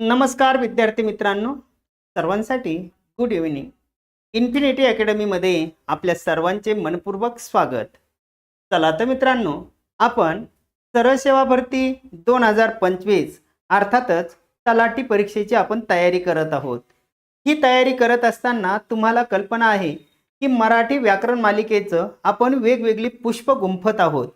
नमस्कार विद्यार्थी मित्रांनो. सर्वांसाठी गुड इव्हिनिंग इन्फिनिटी अकॅडमीमध्ये आपल्या सर्वांचे मनपूर्वक स्वागत. चला तर मित्रांनो आपण सरळ सेवा भरती दोन हजार पंचवीस अर्थातच तलाठी परीक्षेची आपण तयारी करत आहोत. ही तयारी करत असताना तुम्हाला कल्पना आहे की मराठी व्याकरण मालिकेचं आपण वेगवेगळी पुष्प गुंफत आहोत.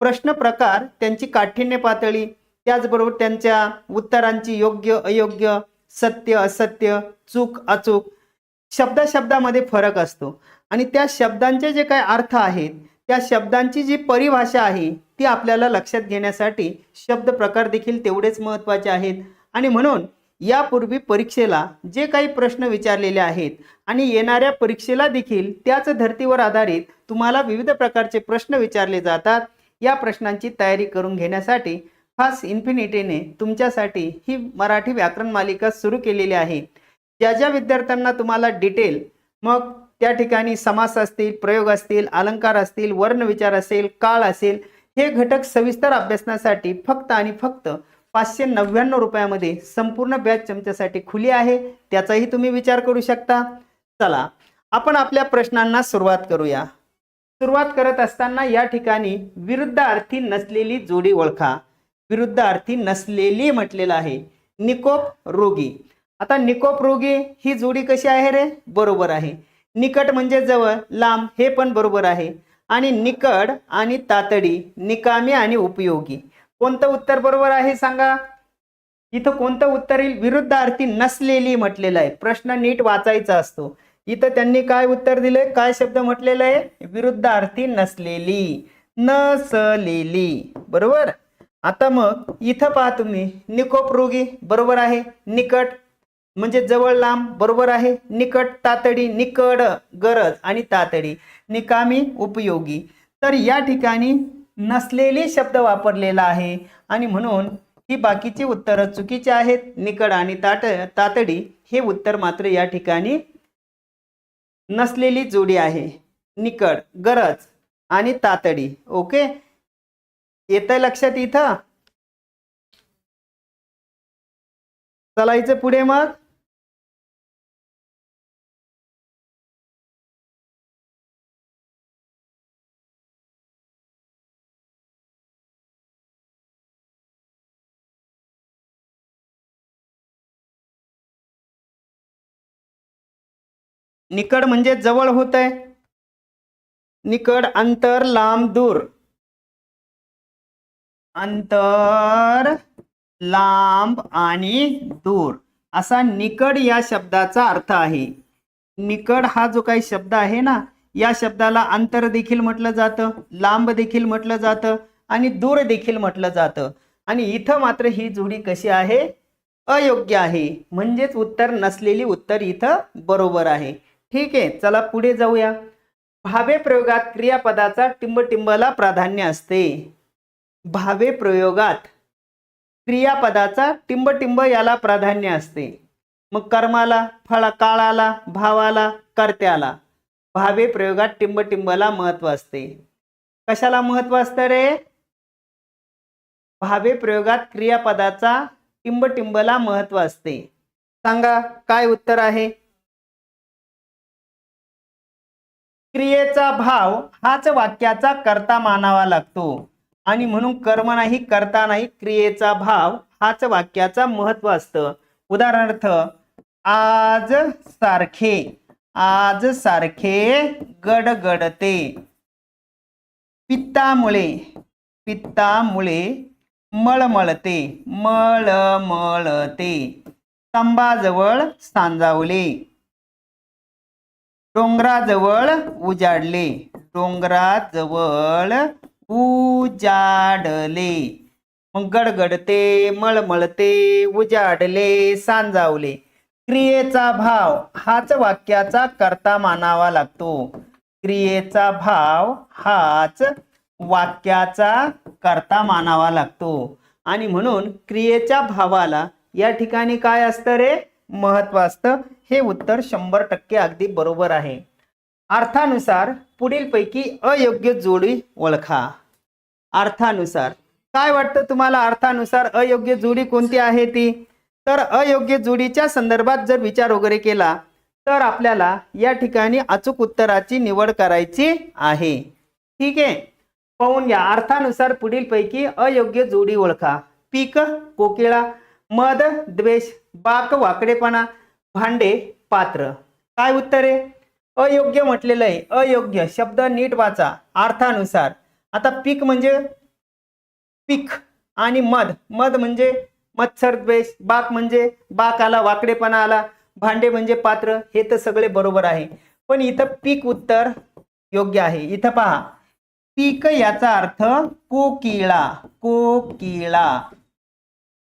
प्रश्न प्रकार त्यांची काठिण्य पातळी त्याचबरोबर त्यांच्या उत्तरांची योग्य अयोग्य सत्य असत्य चूक अचूक शब्दाशब्दामध्ये फरक असतो. आणि त्या शब्दांचे जे काही अर्थ आहेत त्या शब्दांची जी परिभाषा आहे ती आपल्याला लक्षात घेण्यासाठी शब्द प्रकार देखील तेवढेच महत्त्वाचे आहेत. आणि म्हणून यापूर्वी परीक्षेला जे काही प्रश्न विचारलेले आहेत आणि येणाऱ्या परीक्षेला देखील त्याच धर्तीवर आधारित तुम्हाला विविध प्रकारचे प्रश्न विचारले जातात या प्रश्नांची तयारी करून घेण्यासाठी खास इन्फिनिटीने तुमच्यासाठी ही मराठी व्याकरण मालिका सुरू केलेली आहे. ज्या ज्या विद्यार्थ्यांना तुम्हाला डिटेल मग त्या ठिकाणी समास असतील प्रयोग असतील अलंकार असतील वर्णविचार असेल काळ असेल हे घटक सविस्तर अभ्यासण्यासाठी फक्त आणि फक्त पाचशे नव्याण्णव रुपयामध्ये संपूर्ण बॅच तुमच्यासाठी खुली आहे. त्याचाही तुम्ही विचार करू शकता. चला आपण आपल्या प्रश्नांना सुरुवात करूया. सुरुवात करत असताना या ठिकाणी विरुद्धार्थी नसलेली जोडी ओळखा. विरुद्धार्थी नसलेली म्हटलेलं आहे. निकोप रोगी. आता निकोप रोगी ही जोडी कशी आहे रे? बरोबर आहे. निकट म्हणजे जवळ लांब हे पण बरोबर आहे. आणि निकड आणि तातडी निकामी आणि उपयोगी. कोणतं उत्तर बरोबर आहे सांगा? इथं कोणतं उत्तर येईल विरुद्धार्थी नसलेली म्हटलेलं आहे? प्रश्न नीट वाचायचा असतो. इथं त्यांनी काय उत्तर दिलंय? काय शब्द म्हटलेलं आहे? विरुद्धार्थी नसलेली. नसलेली. बरोबर? आता मग इथं पहा तुम्ही निकोप रोगी बरोबर आहे निकट म्हणजे जवळ लांब बरोबर आहे निकट तातडी निकड गरज आणि तातडी निकामी उपयोगी. तर या ठिकाणी नसलेली शब्द वापरलेला आहे आणि म्हणून ही बाकीची उत्तरं चुकीची आहेत. निकड आणि ताट तातडी हे उत्तर मात्र या ठिकाणी नसलेली जोडी आहे. निकड गरज आणि तातडी. ओके? येतं लक्षात इथं? चलायचं पुढे मग. निकड म्हणजे जवळ होत आहे निकड अंतर लांब दूर. अंतर लांब आणि दूर. असा निकड या शब्दाचा अर्थ आहे. निकड हा जो काही शब्द आहे ना या शब्दाला अंतर देखील म्हटलं जातं लांब देखील म्हटलं जातं आणि दूर देखील म्हटलं जातं. आणि इथं मात्र ही जोडी कशी आहे? अयोग्य आहे. म्हणजेच उत्तर नसलेली उत्तर इथं बरोबर आहे. ठीक आहे चला पुढे जाऊया. भावे प्रयोगात क्रियापदाचा टिंबटिंबला प्राधान्य असते. भावे प्रयोगात. क्रियापदाचा टिंबटिंब याला प्राधान्य असते. मग कर्माला फळा काळाला भावाला कर्त्याला. भावे प्रयोगात टिंबटिंबला महत्त्व असते. कशाला महत्त्व असतं रे? भावे प्रयोगात क्रियापदाचा टिंबटिंबला महत्त्व असते. सांगा काय उत्तर आहे? क्रियेचा भाव हाच वाक्याचा कर्ता मानावा लागतो. आणि म्हणून कर्म नाही करता नाही क्रियेचा भाव हाच वाक्याचा महत्त्व असतं. उदाहरणार्थ आज सारखे आज सारखे गडगडते. पित्तामुळे पित्तामुळे मळमळते मळमळते. स्तंभाजवळ सांजावले. डोंगराजवळ उजाडले. डोंगराजवळ उजाडले. मग गडगडते मळमळते उजाडले सांजावले. क्रियेचा भाव हाच वाक्याचा करता मानावा लागतो. क्रियेचा भाव हाच वाक्याचा करता मानावा लागतो. आणि म्हणून क्रियेच्या भावाला या ठिकाणी काय असतं रे? महत्त्व असतं. हे उत्तर शंभर टक्के अगदी बरोबर आहे. अर्थानुसार पुढीलपैकी अयोग्य जोडी ओळखा. अर्थानुसार. काय वाटतं तुम्हाला? अर्थानुसार अयोग्य जोडी कोणती आहे ती? तर अयोग्य जोडीच्या संदर्भात जर विचार वगैरे केला तर आपल्याला या ठिकाणी अचूक उत्तराची निवड करायची आहे. ठीक आहे? पाहून घ्या. अर्थानुसार पुढीलपैकी अयोग्य जोडी ओळखा. पीक कोकिळा मद द्वेष बाक वाकडेपणा भांडे पात्र. काय उत्तर आहे? अयोग्य म्हटलेलं आहे. अयोग्य. शब्द नीट वाचा. अर्थानुसार. आता पीक म्हणजे पीक आणि मध. मध म्हणजे मत्सर द्वेष बाक म्हणजे बाक आला वाकडेपणा आला भांडे म्हणजे पात्र. हे तर सगळे बरोबर आहे. पण इथं पीक उत्तर योग्य आहे. इथं पहा. पीक याचा अर्थ कोकिळा. कोकिळा.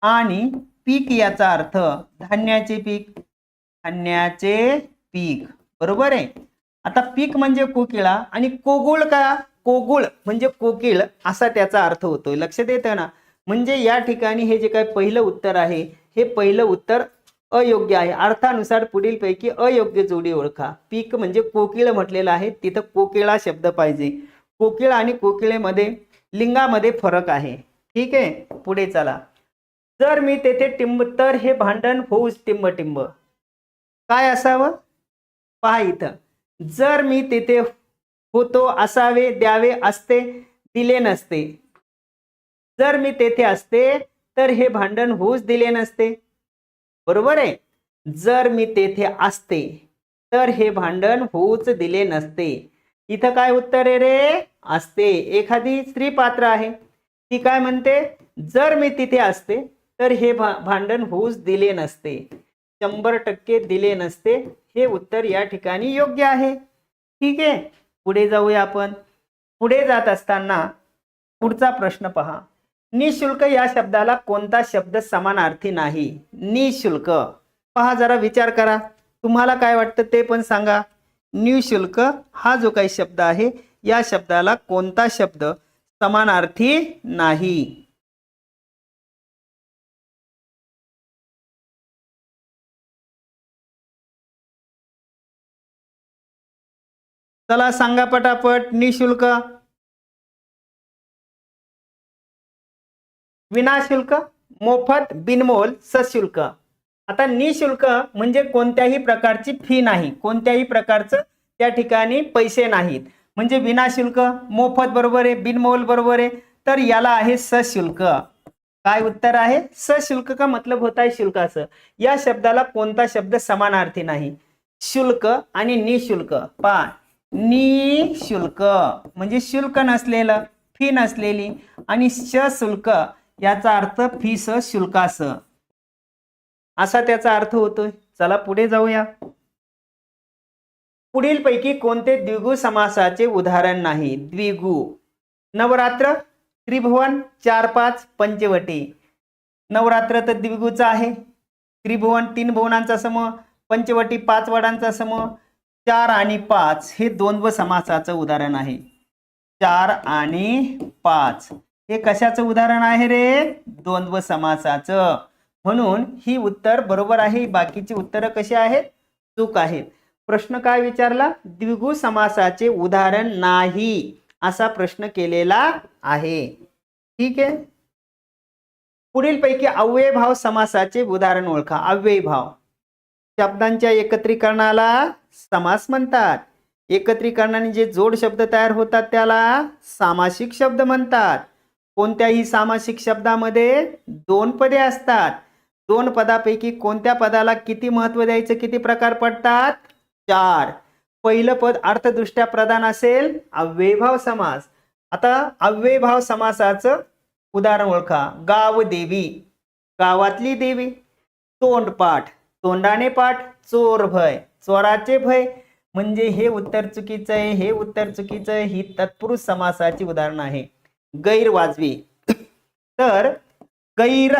आणि पीक याचा अर्थ धान्याचे पीक. धान्याचे पीक. बरोबर आहे? आता पीक म्हणजे कोकिळा आणि कोगुळ का? कोगुळ म्हणजे कोकिळ असा त्याचा अर्थ होतोय. लक्षात येतं ना? म्हणजे या ठिकाणी हे जे काय पहिलं उत्तर आहे हे पहिलं उत्तर अयोग्य आहे. अर्थानुसार पुढीलपैकी अयोग्य जोडी ओळखा. पीक म्हणजे कोकिळ म्हटलेलं आहे. तिथं कोकिळा शब्द पाहिजे. कोकिळ आणि कोकिळेमध्ये लिंगामध्ये फरक आहे. ठीक आहे? पुढे चला. जर मी तेथे टिंब तर हे भांडण होऊच टिंब टिंब काय असावं? पहा इथं. जर मी तेथे होतो असावे द्यावे असते दिले नसते. जर मी तेथे असते तर हे भांडण होऊच दिले नसते. बरोबर आहे? जर मी तेथे असते तर हे भांडण होऊच दिले नसते. इथं काय उत्तर आहे रे? असते. एखादी स्त्री पात्र आहे. ती काय म्हणते? जर मी तिथे असते तर हे भा भांडण होऊच दिले नसते. शंभर टक्के दिले नसते. हे उत्तर या ठिकाणी योग्य आहे. ठीक आहे? पुढे जाऊया आपण. पुढे जात असताना पुढचा प्रश्न पहा. निशुल्क या शब्दाला कोणता शब्द समानार्थी नाही? निशुल्क. पहा जरा विचार करा. तुम्हाला काय वाटतं ते पण सांगा. निशुल्क हा जो काही शब्द आहे या शब्दाला कोणता शब्द समानार्थी नाही? चला सांगा पटापट निशुल्क. विनाशुल्क मोफत बिनमोल सशुल्क. आता निशुल्क म्हणजे कोणत्याही प्रकारची फी नाही. कोणत्याही प्रकारचं त्या ठिकाणी पैसे नाहीत. म्हणजे विनाशुल्क मोफत बरोबर आहे बिनमोल बरोबर आहे तर याला आहे सशुल्क. काय उत्तर आहे? सशुल्क का मतलब होत आहे शुल्काचं? या शब्दाला कोणता शब्द समानार्थी नाही? शुल्क आणि निशुल्क. पा निशुल्क म्हणजे शुल्क नसलेलं फी नसलेली आणि शुल्क याचा अर्थ फी स शुल्कास असा त्याचा अर्थ होतोय. चला पुढे जाऊया. पुढीलपैकी कोणते द्विगु समासाचे उदाहरण नाही? द्विगु. नवरात्र त्रिभुवन चार पाच पंचवटी. नवरात्र तर द्विगुचा आहे. त्रिभुवन तीन भुवनांचा समूह पंचवटी पाच वडांचा समूह चार आणि पाच हे द्वंद्व समासाचं उदाहरण आहे. चार आणि पाच. हे कशाचं उदाहरण आहे रे? द्वंद्व समासाचं. म्हणून ही उत्तर बरोबर आहे बाकीची उत्तरं कशी आहेत? चूक आहेत प्रश्न काय विचारला? द्विगु समासाचे उदाहरण नाही असा प्रश्न केलेला आहे. ठीक आहे? पुढीलपैकी अव्ययभाव समासाचे उदाहरण ओळखा. अव्ययभाव. शब्दांच्या एकत्रीकरणाला समास म्हणतात. एकत्रीकरणाने जे जोड शब्द तयार होतात त्याला सामासिक शब्द म्हणतात. कोणत्याही सामासिक शब्दामध्ये दोन पदे असतात. दोन पदापैकी कोणत्या पदाला किती महत्त्व द्यायचं किती प्रकार पडतात? चार. पहिलं पद अर्थदृष्ट्या प्रधान असेल अव्ययभाव समास. आता अव्ययभाव समासाचं उदाहरण ओळखा. गाव देवी गावातली देवी. तोंडपाठ. तोंडाने पाठ चोर भय. चोराचे भय म्हणजे हे उत्तर चुकीचं आहे हे उत्तर चुकीचं आहे ही तत्पुरुष समासाची उदाहरण आहे. गैरवाजवी तर गैर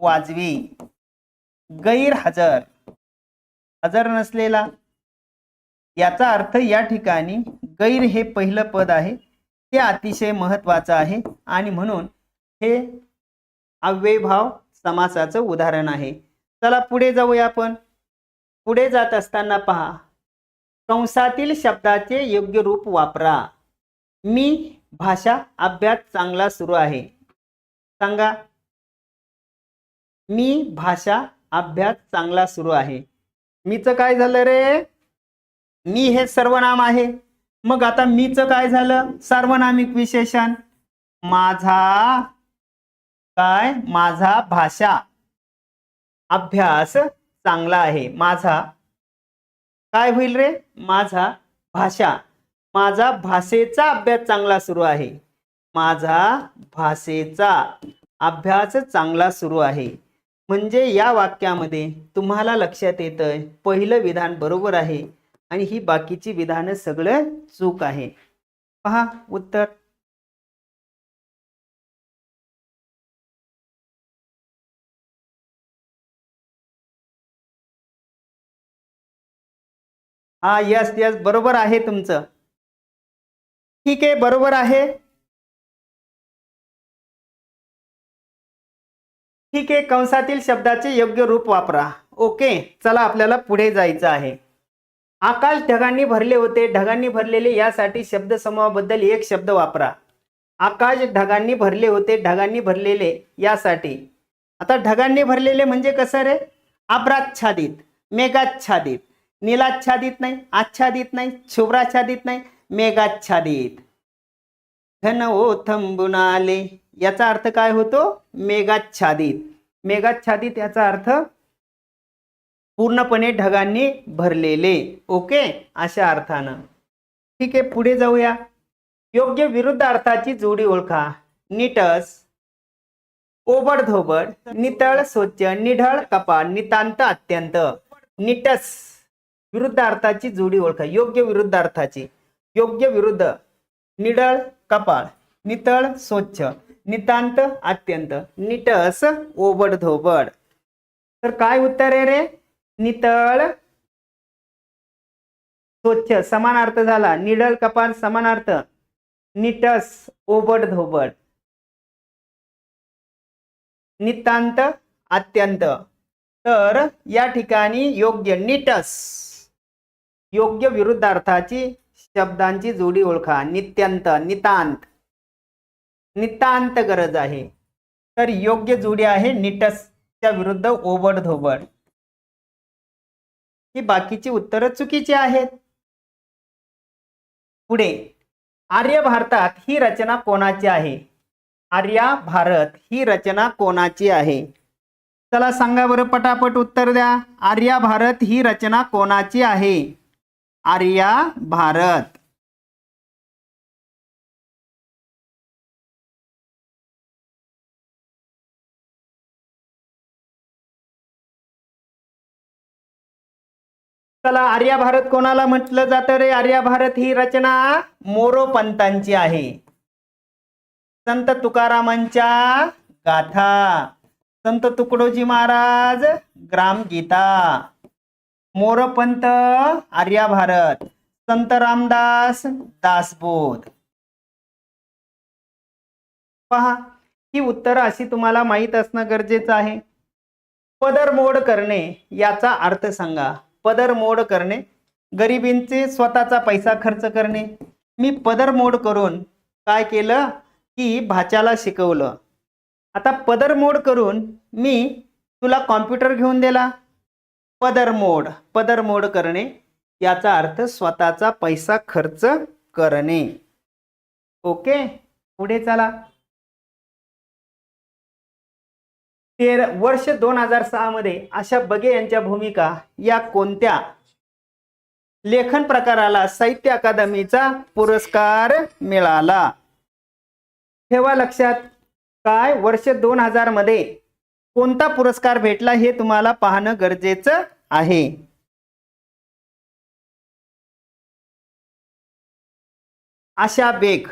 वाजवी. गैरहजर हजर. नसलेला. याचा अर्थ या ठिकाणी गैर हे पहिलं पद आहे. ते अतिशय महत्वाचं आहे आणि म्हणून हे अव्ययभाव समासाचं उदाहरण आहे. चला पुढे जाऊया आपण. पुढे जात असताना पहा. कंसातील शब्दाचे योग्य रूप वापरा. मी भाषा अभ्यास चांगला सुरू आहे. सांगा. मी भाषा अभ्यास चांगला सुरू आहे. मीचं काय झालं रे? मी हे सर्वनाम आहे. मग आता मीचं काय झालं? सार्वनामिक विशेषण. माझा काय? माझा भाषा. अभ्यास चांगला आहे. माझा काय होईल रे? माझा भाषा. माझा भाषेचा अभ्यास चांगला सुरू आहे. माझा भाषेचा अभ्यास चांगला सुरू आहे. म्हणजे या वाक्यामध्ये तुम्हाला लक्षात येतं पहिलं विधान बरोबर आहे आणि ही बाकीची विधानं सगळं चूक आहे. पहा उत्तर. हा यस यस बरोबर आहे तुमचं. ठीक आहे बरोबर आहे. ठीक आहे कंसातील शब्दाचे योग्य रूप वापरा. ओके चला आपल्याला पुढे जायचं आहे. आकाश ढगांनी भरले होते. ढगांनी भरलेले यासाठी शब्दसमूहाबद्दल एक शब्द वापरा. आकाश ढगांनी भरले होते. ढगांनी भरलेले यासाठी. आता ढगांनी भरलेले म्हणजे कसं रे? आभ्राच्छादित मेघाच्छादित. नीलाच्छादित नाही आच्छादित नाही शुभ्राच्छादित नाही मेघाच्छादित. घन ओथंबून आले याचा अर्थ काय होतो? मेघाच्छादित. मेघाच्छादित याचा अर्थ पूर्णपणे ढगांनी भरलेले. ओके? अशा अर्थानं. ठीक आहे पुढे जाऊया. योग्य विरुद्ध अर्थाची जोडी ओळखा. निटस ओबड धोबड नितळ स्वच्छ निढळ कपाळ नितांत अत्यंत. निटस. विरुद्ध अर्थाची जोडी ओळखा. योग्य विरुद्ध अर्थाची योग्य विरुद्ध. निडळ कपाळ. नितळ स्वच्छ. नितांत अत्यंत. निटस ओबड धोबड तर काय उत्तर आहे रे? नितळ स्वच्छ. समान अर्थ झाला. निडळ कपाळ समान अर्थ. निटस ओबड धोबड नितांत अत्यंत. तर या ठिकाणी योग्य निटस. योग्य विरुद्ध अर्थाची शब्दांची जोडी ओळखा. नित्यंत नितांत. नितांत गरज आहे. तर योग्य जोडी आहे निटसच्या विरुद्ध ओबड धोबड ही बाकीची उत्तरं चुकीची आहेत. पुढे आर्य भारतात ही रचना कोणाची आहे? आर्या भारत ही रचना कोणाची आहे? चला सांगा बरं पटापट उत्तर द्या. आर्या भारत ही रचना कोणाची आहे? आर्या भारत. चला आर्या भारत कोणाला म्हटलं जातं रे? आर्या भारत ही रचना मोरोपंतांची आहे. संत तुकारामांच्या गाथा. संत तुकडोजी महाराज ग्रामगीता. मोरपंत आर्या भारत संत रामदास दासबोध. पहा ही उत्तरं अशी तुम्हाला माहीत असणं गरजेचं आहे. पदरमोड करणे याचा अर्थ सांगा. पदरमोड करणे गरिबींचे स्वतःचा पैसा खर्च करणे. मी पदरमोड करून काय केलं? की भाच्याला शिकवलं. आता पदरमोड करून मी तुला कॉम्प्युटर घेऊन दिला. पदरमोड पदरमोड करणे याचा अर्थ स्वतःचा पैसा खर्च करणे. ओके? पुढे चला. तेर वर्ष दोन हजार सहा मध्ये आशा बगे यांच्या भूमिका या कोणत्या? लेखन प्रकाराला साहित्य अकादमीचा पुरस्कार मिळाला. ठेवा लक्षात. काय? वर्ष दोन हजारमध्ये कोणता पुरस्कार भेटला हे तुम्हाला पाहणं गरजेचं आहे. आशा बेग.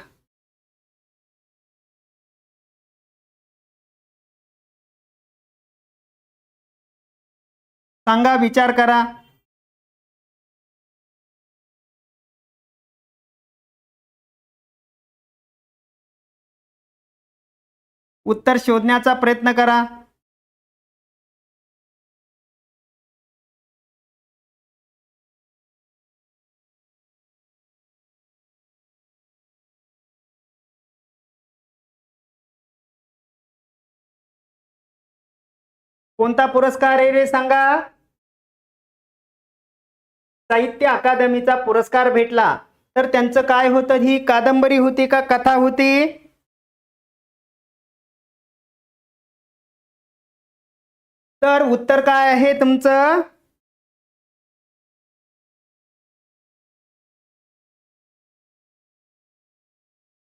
सांगा विचार करा. उत्तर शोधण्याचा प्रयत्न करा. कोणता पुरस्कार आहे रे सांगा? साहित्य अकादमीचा पुरस्कार भेटला. तर त्यांचं काय होतं? ही कादंबरी होती का कथा होती? तर उत्तर काय आहे तुमचं?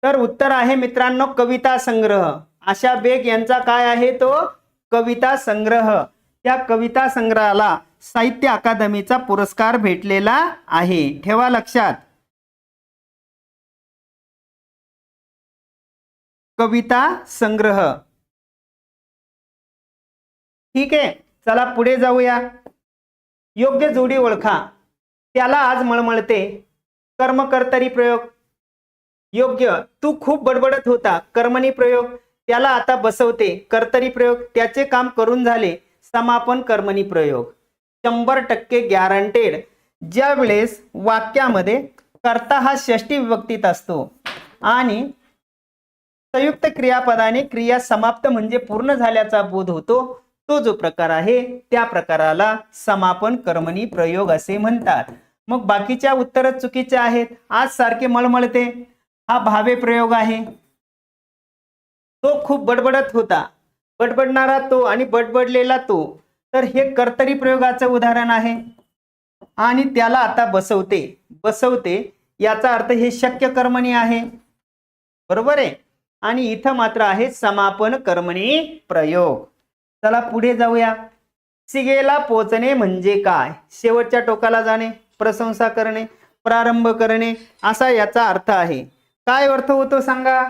तर उत्तर आहे मित्रांनो कविता संग्रह. आशा बेग यांचा काय आहे तो? कविता संग्रह. त्या कविता संग्रहाला साहित्य अकादमीचा पुरस्कार भेटलेला आहे. ठेवा लक्षात. कविता संग्रह. ठीक आहे. चला पुढे जाऊया. योग्य जोडी ओळखा. त्याला आज मळमळते. कर्मकर्तरी प्रयोग. योग्य. तू खूप बडबडत होता. कर्मणी प्रयोग. त्याला आता बसवते. कर्तरी प्रयोग त्याचे काम करून झाले. समापन कर्मणी प्रयोग. शंभर टक्के गॅरंटेड ज्या वेळेस वाक्यामध्ये कर्ता हा षष्टी विभक्तीत असतो आणि संयुक्त क्रियापदाने क्रिया समाप्त म्हणजे पूर्ण झाल्याचा बोध होतो तो जो प्रकार आहे त्या प्रकाराला समापन कर्मणी प्रयोग असे म्हणतात. मग बाकीच्या उत्तर चुकीच्या आहेत. आज सारखे मळमळते. हा भावे प्रयोग आहे. तो खूप बडबडत होता. बडबडणारा तो आणि बडबडलेला तो. तर हे कर्तरी प्रयोगाचं उदाहरण आहे. आणि त्याला आता बसवते. बसवते याचा अर्थ हे शक्य कर्मणी आहे. बरोबर आहे? आणि इथं मात्र आहे समापन कर्मणी प्रयोग. चला पुढे जाऊया. सिगेला पोचणे म्हणजे काय? शेवटच्या टोकाला जाणे प्रशंसा करणे प्रारंभ करणे असा याचा अर्थ आहे. काय अर्थ होतो सांगा?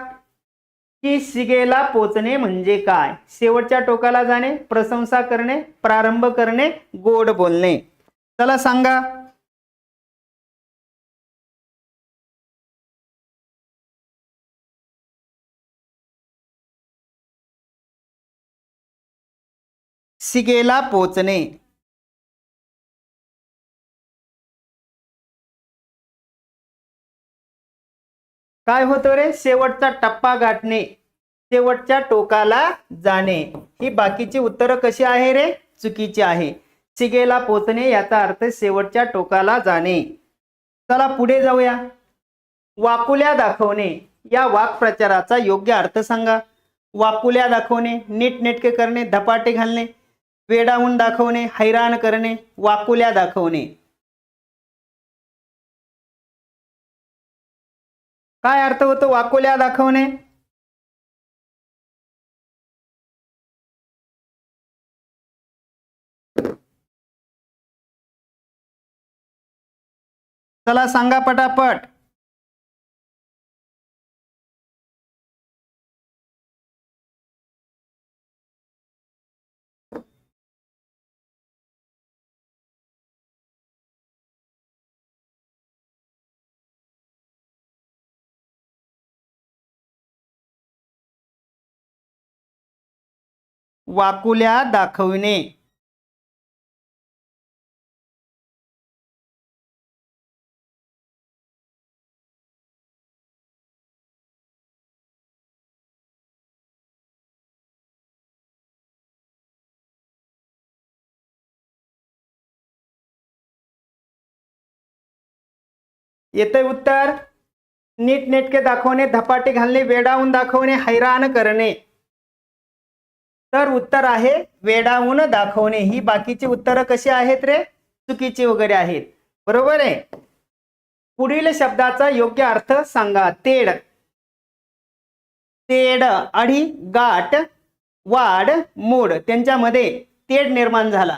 की शिगेला पोचणे म्हणजे काय? शेवटच्या टोकाला जाणे प्रशंसा करणे प्रारंभ करणे गोड बोलणे. चला सांगा. शिगेला पोचणे. काय होतं रे? शेवटचा टप्पा गाठणे शेवटच्या टोकाला जाणे. ही बाकीची उत्तरं कशी आहे रे? चुकीची आहे. शिगेला पोचणे याचा अर्थ शेवटच्या टोकाला जाणे. चला पुढे जाऊया. वाकुल्या दाखवणे. या वाक्प्रचाराचा योग्य अर्थ सांगा. वाकुल्या दाखवणे नीटनेटके करणे धपाटे घालणे वेडावून दाखवणे हैराण करणे वाकुल्या दाखवणे. काय अर्थ होतो वाकोल्या दाखवणे? चला सांगा पटापट. वाकुल्या दाखवणे. येते उत्तर? नीटनेटके दाखवणे धपाटे घालणे वेडावून दाखवणे हैराण करणे. तर उत्तर आहे वेडावून दाखवणे. ही बाकीची उत्तरं कशी आहेत रे? चुकीची वगैरे आहेत. बरोबर आहे? पुढील शब्दाचा योग्य अर्थ सांगा. तेड तेड अडी गाठ वाढ मोड. त्यांच्यामध्ये तेड निर्माण झाला.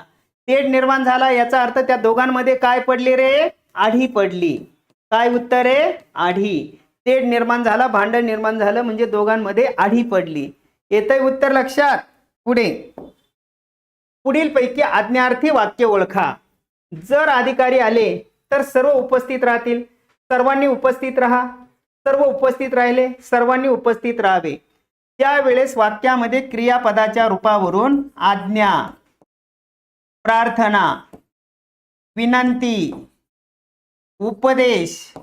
तेड निर्माण झाला याचा अर्थ त्या दोघांमध्ये काय पडली रे? आढी पडली. काय उत्तर आहे? आढी तेड निर्माण झाला भांडण निर्माण झालं म्हणजे दोघांमध्ये आढी पडली. येतंय उत्तर लक्षात? पुढे. पुढील पैकी आज्ञार्थी वाक्य ओळखा. जर अधिकारी आले तर सर्व उपस्थित राहतील. सर्वांनी उपस्थित राहा. सर्व उपस्थित राहिले सर्वांनी उपस्थित राहावे. त्यावेळेस वाक्यामध्ये क्रियापदाच्या रूपावरून आज्ञा प्रार्थना विनंती उपदेश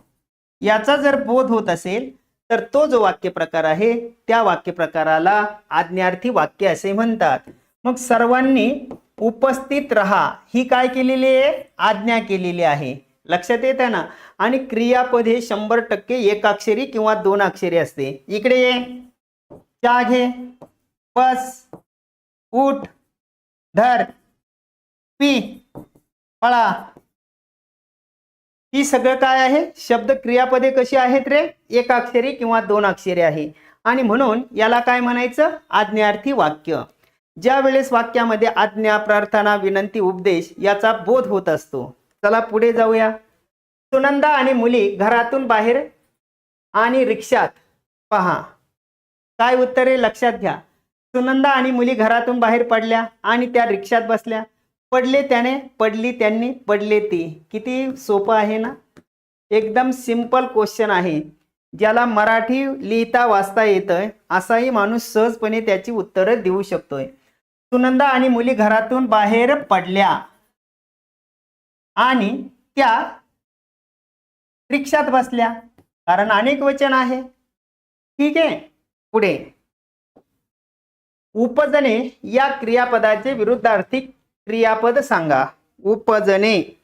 याचा जर बोध होत असेल तर तो जो वाक्य प्रकार आहे त्या वाक्य प्रकाराला आज्ञार्थी वाक्य असे म्हणतात. मग सर्वांनी उपस्थित रहा. ही काय केलेली आहे? आज्ञा केलेली आहे. लक्षात येतं ना? आणि क्रियापद हे शंभर टक्के एकाक्षरी किंवा दोन अक्षरी असते. इकडे ये. चहा घे. बस. उठ. धर. पी. पळा. ही सगळं काय आहे? शब्द क्रियापदे कशी आहेत रे? एकाक्षरी किंवा दोन अक्षरी आहे. आणि म्हणून याला काय म्हणायचं? आज्ञार्थी वाक्य. ज्या वेळेस वाक्यामध्ये आज्ञा प्रार्थना विनंती उपदेश याचा बोध होत असतो चला पुढे जाऊया. सुनंदा आणि मुली घरातून बाहेर आणि रिक्षात पहा. काय उत्तरे? लक्षात घ्या. सुनंदा आणि मुली घरातून बाहेर पडल्या आणि त्या रिक्षात बसल्या. पडले त्याने पडली त्यांनी पडले ती. किती सोपं आहे ना? एकदम सिंपल क्वेश्चन आहे. ज्याला मराठी लिहिता वाचता येतंय असाही माणूस सहजपणे त्याची उत्तरं देऊ शकतोय. सुनंदा आणि मुली घरातून बाहेर पडल्या. आणि त्या रिक्षात बसल्या. कारण अनेक वचन आहे. ठीक आहे. पुढे. उपजने या क्रियापदाचे विरुद्धार्थी क्रियापद सांगा. उपजने.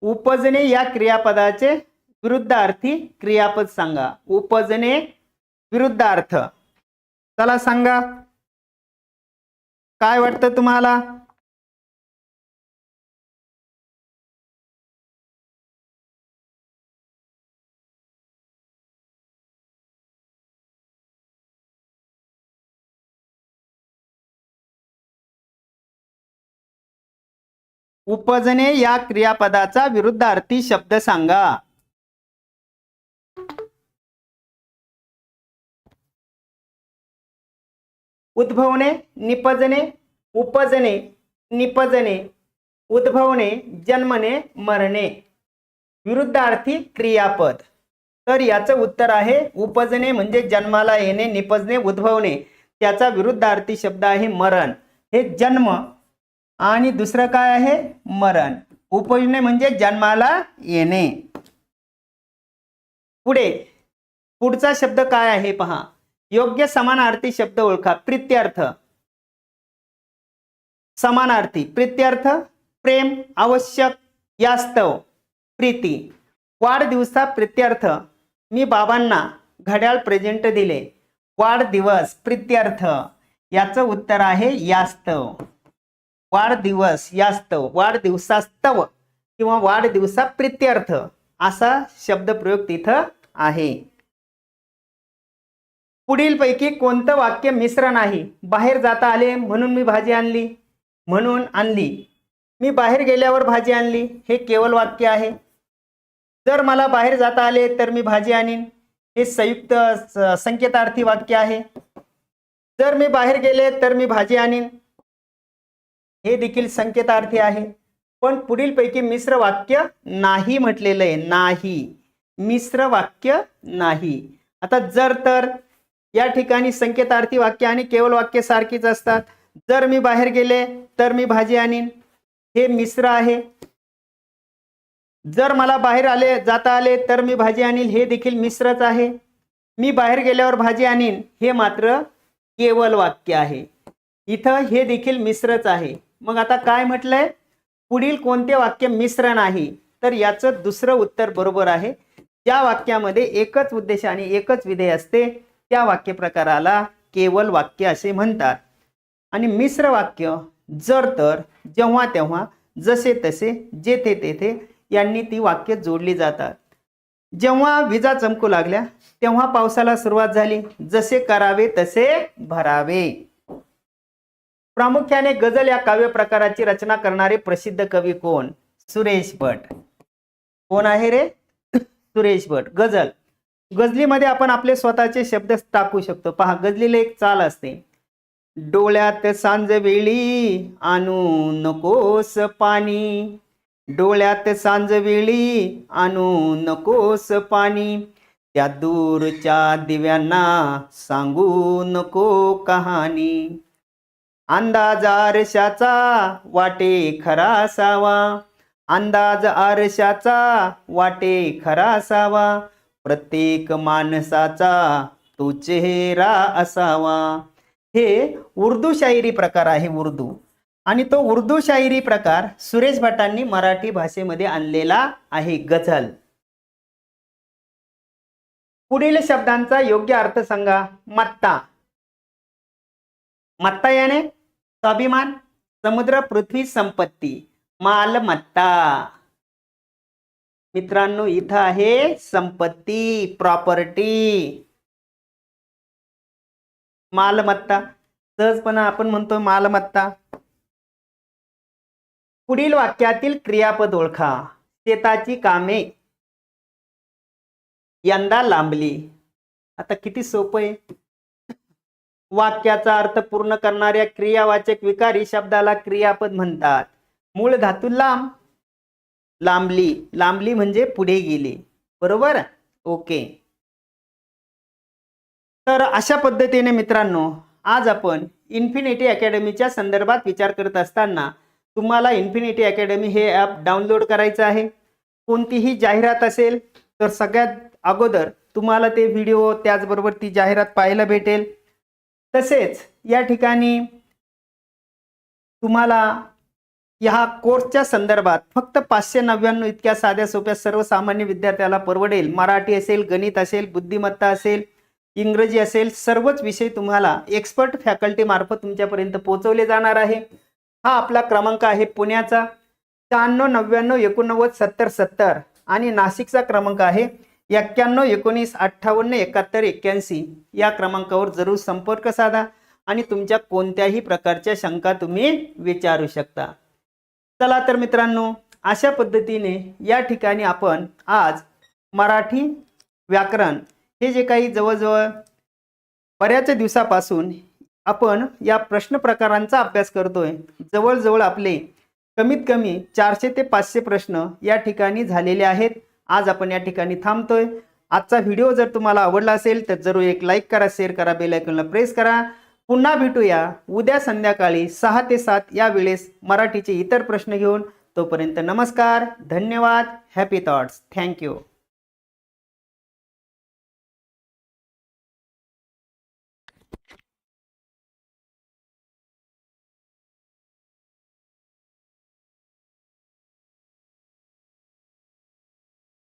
उपजने या क्रियापदाचे विरुद्धार्थी क्रियापद सांगा. उपजने विरुद्धार्थ. चला सांगा. काय वाटतं तुम्हाला? उपजने या क्रियापदाचा विरुद्धार्थी शब्द सांगा. उद्भवणे निपजणे उपजणे निपजणे उद्भवणे जन्मने मरणे. विरुद्धार्थी क्रियापद. तर याचं उत्तर आहे उपजणे म्हणजे जन्माला येणे निपजणे उद्भवणे. त्याचा विरुद्धार्थी शब्द आहे मरण. हे जन्म आणि दुसरं काय आहे? मरण. उपजणे म्हणजे जन्माला येणे. पुढे. पुढचा शब्द काय आहे पहा. योग्य समानार्थी शब्द ओळखा. प्रित्यर्थ. समानार्थी. प्रित्यर्थ प्रेम आवश्यक यास्तव प्रीती. वाढदिवसा प्रित्यर्थ. मी बाबांना घड्याळ प्रेझेंट दिले. वाढदिवस प्रित्यर्थ. याचं उत्तर आहे यास्तव. वाढदिवस यास्तव वाढदिवसास्तव किंवा वाढदिवसा प्रित्यर्थ असा शब्दप्रयोग तिथं आहे. पुढीलपैकी कोणतं वाक्य मिश्र नाही बाहेर जाता आले म्हणून मी भाजी आणली. म्हणून आणली. मी बाहेर गेल्यावर भाजी आणली. हे केवळ वाक्य आहे. जर मला बाहेर जाता आले तर मी भाजी आणीन. हे संयुक्त संकेतार्थी वाक्य आहे. जर मी बाहेर गेले तर मी भाजी आणीन. हे देखील संकेतार्थी आहे. पण पुढीलपैकी मिश्र वाक्य नाही म्हटलेलं आहे. नाही. मिश्र वाक्य नाही. आता जर तर या ठिकाणी संकेतार्थी वाक्य आणि केवळ वाक्य सारखीच असतात. जर मी बाहेर गेले तर मी भाजी आणीन. हे मिश्र आहे. जर मला बाहेर आले जाता आले तर मी भाजी आणीन. हे देखील मिश्रच आहे. मी बाहेर गेल्यावर भाजी आणीन. हे मात्र केवळ वाक्य आहे. इथं हे देखील मिश्रच आहे. मग आता काय म्हटलंय? पुढील कोणते वाक्य मिश्र नाही तर याचं दुसरं उत्तर बरोबर आहे. ज्या वाक्यामध्ये एकच उद्देश आणि एकच विधेय असते. त्या वाक्य प्रकाराला वाक्य असे म्हणतात. आणि मिश्र वाक्य जर तर जेव्हा तेव्हा जसे तसे जेथे तेथे यांनी ती वाक्य जोडली जातात. जेव्हा विजा चमकू लागल्या तेव्हा पावसाला सुरुवात झाली. जसे करावे तसे भरावे. प्रामुख्याने गझल या काव्य प्रकाराची रचना करणारे प्रसिद्ध कवी कोण? सुरेश भट. कोण आहे रे? सुरेश भट. गझल. गझलीमध्ये आपण आपले स्वतःचे शब्द टाकू शकतो. पहा गझलीला एक चाल असते. डोळ्यात सांज वेळी आणू नकोस पाणी. डोळ्यात सांज वेळी आणू नकोस पाणी. त्या दूरच्या दिव्यांना सांगू नको कहाणी. अंदाज आरशाचा वाटे खरा असावा. अंदाज आरशाचा वाटे खरा असावा. प्रत्येक माणसाचा तो चेहरा असावा. हे उर्दू शायरी प्रकार आहे उर्दू. आणि तो उर्दू शायरी प्रकार सुरेश भटांनी मराठी भाषेमध्ये आणलेला आहे गझल. पुढील शब्दांचा योग्य अर्थ सांगा मत्ता. मत्ता याने स्वाभिमान समुद्र पृथ्वी संपत्ती मालमत्ता. मित्रांनो इथं आहे संपत्ती प्रॉपर्टी. मालमत्ता. सहजपणा आपण म्हणतो मालमत्ता. पुढील वाक्यातील क्रियापद ओळखा. शेताची कामे. यंदा लांबली. आता किती सोपं आहे. वाक्याचा अर्थ पूर्ण करणाऱ्या क्रियावाचक विकारी शब्दाला क्रियापद म्हणतात. मूळ धातू लांब लांबली. लांबली म्हणजे पुढे गेली. बरोबर? ओके. तर अशा पद्धतीने मित्रांनो आज आपण इन्फिनिटी अकॅडमीच्या संदर्भात विचार करत असताना तुम्हाला इन्फिनिटी अकॅडमी हे ॲप डाउनलोड करायचं आहे. कोणतीही जाहिरात असेल तर सगळ्यात अगोदर तुम्हाला ते व्हिडिओ त्याचबरोबर ती जाहिरात पाहायला भेटेल. तसेच या ठिकाणी तुम्हाला ह्या कोर्सच्या संदर्भात फक्त पाचशे नव्याण्णव इतक्या साध्या सोप्या सर्वसामान्य विद्यार्थ्याला परवडेल. मराठी असेल गणित असेल बुद्धिमत्ता असेल इंग्रजी असेल सर्वच विषय तुम्हाला एक्सपर्ट फॅकल्टी मार्फत तुमच्यापर्यंत पोहोचवले जाणार आहे. हा आपला क्रमांक आहे पुण्याचा. शहाण्णव नव्याण्णव एकोणनव्वद सत्तर सत्तर आणि नाशिकचा क्रमांक आहे. एक्क्याण्णव एकोणीस अठ्ठावन्न एकाहत्तर एक्क्याऐंशी या क्रमांकावर जरूर संपर्क साधा आणि तुमच्या कोणत्याही प्रकारच्या शंका तुम्ही विचारू शकता. चला तर मित्रांनो अशा पद्धतीने या ठिकाणी आपण आज मराठी व्याकरण हे जे काही जवळजवळ बऱ्याच दिवसापासून आपण या प्रश्न प्रकारांचा अभ्यास करतोय जवळजवळ आपले कमीत कमी चारशे ते पाचशे प्रश्न या ठिकाणी झालेले आहेत. आज आपण या ठिकाणी थांबतोय. आजचा व्हिडिओ जर तुम्हाला आवडला असेल तर जरूर एक लाईक करा शेअर करा बेल आयकॉनला प्रेस करा. पुन्हा भेटूया उद्या संध्याकाळी सहा ते सात या वेळेस मराठीचे इतर प्रश्न घेऊन. तोपर्यंत नमस्कार धन्यवाद हॅपी थॉट्स थँक्यू